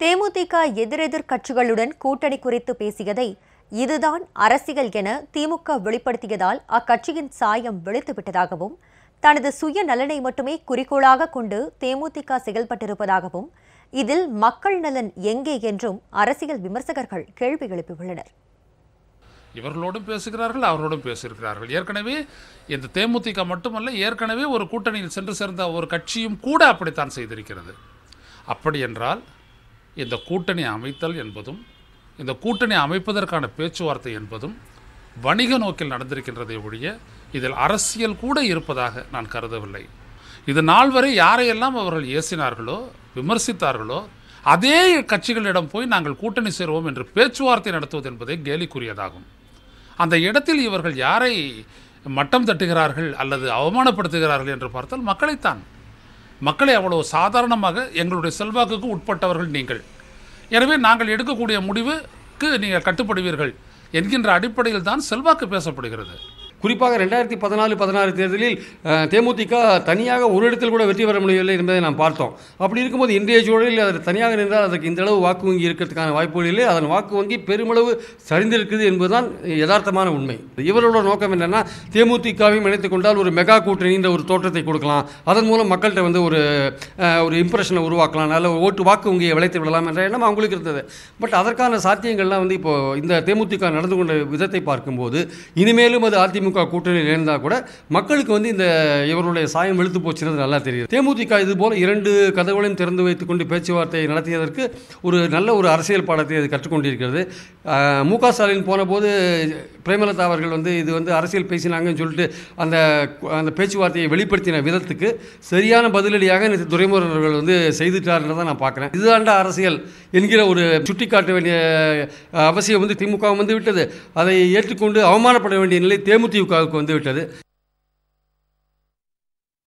தேமுதிக எதிரெதிர் கட்சிகளுடன் கூட்டணி குறித்து பேசியதை இதுதான் அரசியல் என திமுக வெளிப்படுத்தியதால் அக்கட்சியின் சாயம் வெளுத்துவிட்டதாகவும் தனது சுய நலனை மட்டுமே குறிக்கோளாக கொண்டு தேமுதிக செயல்பட்டிருப்பதாகவும் இதில் மக்கள் நலன் எங்கே என்றும் அரசியல் விமர்சகர்கள் கேள்வி எழுப்பியுள்ளனர். இவர்களோடும் பேசுகிறார்கள் அவர்களோடும் பேசியிருக்கிறார்கள். ஏற்கனவே இந்த தேமுதிக மட்டுமல்ல ஏற்கனவே ஒரு கூட்டணியில் சென்று சேர்ந்த ஒரு கட்சியும் கூட அப்படித்தான் செய்திருக்கிறது. அப்படி என்றால் இந்த கூட்டணி அமைத்தல் என்பதும் இந்த கூட்டணி அமைப்பதற்கான பேச்சுவார்த்தை என்பதும் வணிக நோக்கில் நடந்திருக்கின்றதை ஒழிய இதில் அரசியல் கூட இருப்பதாக நான் கருதவில்லை. இது நாள் வரை யாரையெல்லாம் அவர்கள் ஏசினார்களோ விமர்சித்தார்களோ அதே கட்சிகளிடம் போய் நாங்கள் கூட்டணி சேருவோம் என்று பேச்சுவார்த்தை நடத்துவது என்பதே கேலிக்குரியதாகும். அந்த இடத்தில் இவர்கள் யாரை மட்டம் தட்டுகிறார்கள் அல்லது அவமானப்படுத்துகிறார்கள் என்று பார்த்தால் மக்களைத்தான். மக்களை அவ்வளோ சாதாரணமாக எங்களுடைய செல்வாக்குக்கு உட்பட்டவர்கள் நீங்கள். எனவே நாங்கள் எடுக்கக்கூடிய முடிவுக்கு நீங்கள் கட்டுப்படுவீர்கள் என்கின்ற அடிப்படையில் தான் செல்வாக்கு பேசப்படுகிறது. குறிப்பாக ரெண்டாயிரத்தி பதினாலு பதினாறு தேர்தலில் தேமுதிக தனியாக ஒரு இடத்தில் கூட வெற்றி பெற முடியவில்லை என்பதை நாம் பார்த்தோம். அப்படி இருக்கும்போது இன்றைய சூழலில் அது தனியாக நின்றால் அதற்கு இந்த அளவு வாக்கு வங்கி இருக்கிறதுக்கான வாய்ப்புகள் இல்லை. அதன் வாக்கு வங்கி பெருமளவு சரிந்திருக்குது என்பதுதான் யதார்த்தமான உண்மை. இவரோட நோக்கம் என்னென்னா தேமுதிகவையும் இணைத்துக் கொண்டால் ஒரு மெகா கூட்டணின்ற ஒரு தோற்றத்தை கொடுக்கலாம். அதன் மூலம் மக்கள்கிட்ட வந்து ஒரு ஒரு இம்ப்ரெஷனை உருவாக்கலாம். நல்ல ஓட்டு வாக்கு வங்கியை விளைத்து விடலாம் என்ற எண்ணம் அவங்களுக்கு இருந்தது. பட் அதற்கான சாத்தியங்கள்லாம் வந்து இப்போ இந்த தேமுதிக நடந்து கொண்ட விதத்தை பார்க்கும்போது இனிமேலும் அது அதிமுக கூட்டணியில் இருந்தால் கூட மக்களுக்கு வந்து இந்த இவருடைய சாயம் வெளுத்து போச்சுன்றது நல்லா தெரியுது. தேமுதிக இது போல இரண்டு கதவுகளையும் திறந்து வைத்துக்கொண்டு பேச்சுவார்த்தை நடத்தியதற்கு ஒரு நல்ல ஒரு அரசியல் பாடத்தை அது கற்றுக்கொண்டிருக்கிறது. மு க ஸ்டாலின் போனபோது பிரேமலதா அவர்கள் வந்து இது வந்து அரசியல் பேசினாங்கன்னு சொல்லிட்டு அந்த அந்த பேச்சுவார்த்தையை வெளிப்படுத்தின விதத்துக்கு சரியான பதிலடியாக நேற்று துரைமுருகன் அவர்கள் வந்து தான் நான் பார்க்குறேன். இதுதாண்டா அரசியல் என்கிற ஒரு சுட்டிக்காட்ட வேண்டிய அவசியம் வந்து திமுக வந்து விட்டது. அதை ஏற்றுக்கொண்டு அவமானப்பட வேண்டிய நிலை தேமுதிக திமுகவுக்கு வந்துவிட்டது